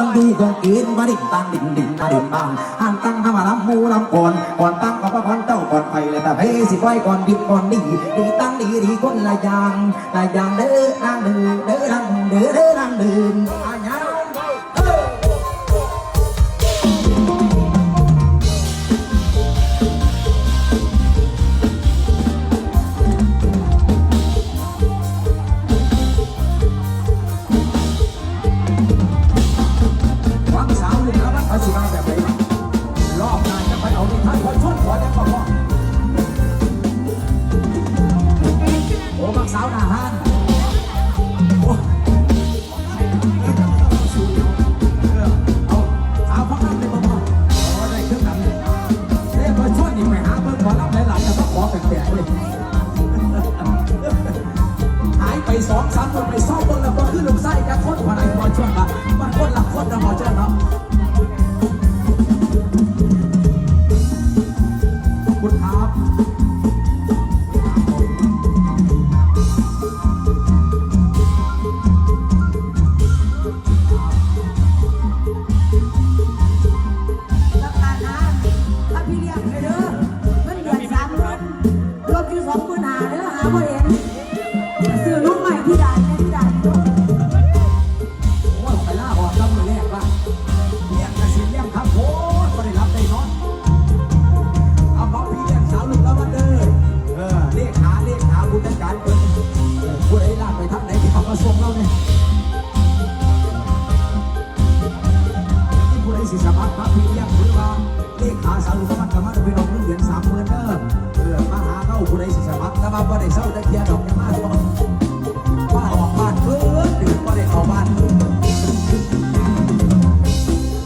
รื่องดูของกินมาดิ่งตังดิ่งดิ่งมาดิ่งบังห่างตั้งข้ามาลำมูลำก่อนก่อนตั้งกับพระพันเจ้าก่อนไปเลยแต่เพสิไว้ก่อนดิบก่อนดีดีตั้งดีดีคนละอย่างละอย่างเด้อนางเด้อเด้อนางเด้อเด้อนางเด้อ หายไปสองสามคนไปซ่อมเบิ่งแล้วก็ขึ้นลงไส้จะคนคนไหนบอลช่วงละมันคนละคนนะหมอเจ้า วมอยู่สองหมื่นหาเด้อหาบ่เห็น ได้เศร้าจะเคลียดอกจะมาบ่ว่าออกบ้านเพิ่นหรือบ่ได้เข้าบ้าน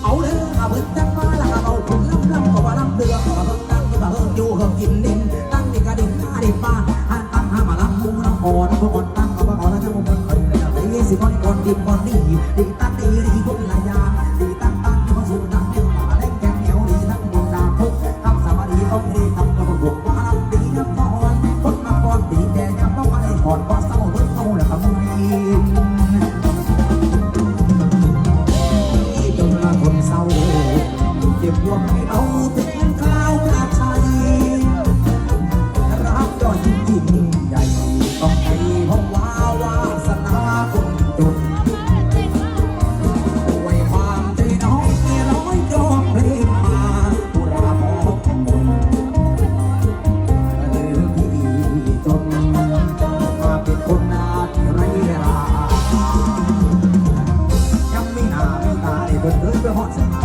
เอาเลยอาเบิ้งจังมาละเอาผมลำลำก็ว่าลำเดือก็ว่าเบิ้งตั้งก็ว่าเบิ้งอยู่เฮิงกินดินตั้งนี่กระดิ่งหน้าดิบ้านหันตั้งหามาลำมุงลำอ่อนพวกคนตั้งก็ว่าอ่อนแล้วจะมุงเบิ้งเอ้ยเลยนะไอ้สิคนคนดินคนดีดีตั้งดี เร้าเบิ้งเอาแล้วก็มึง รายังไ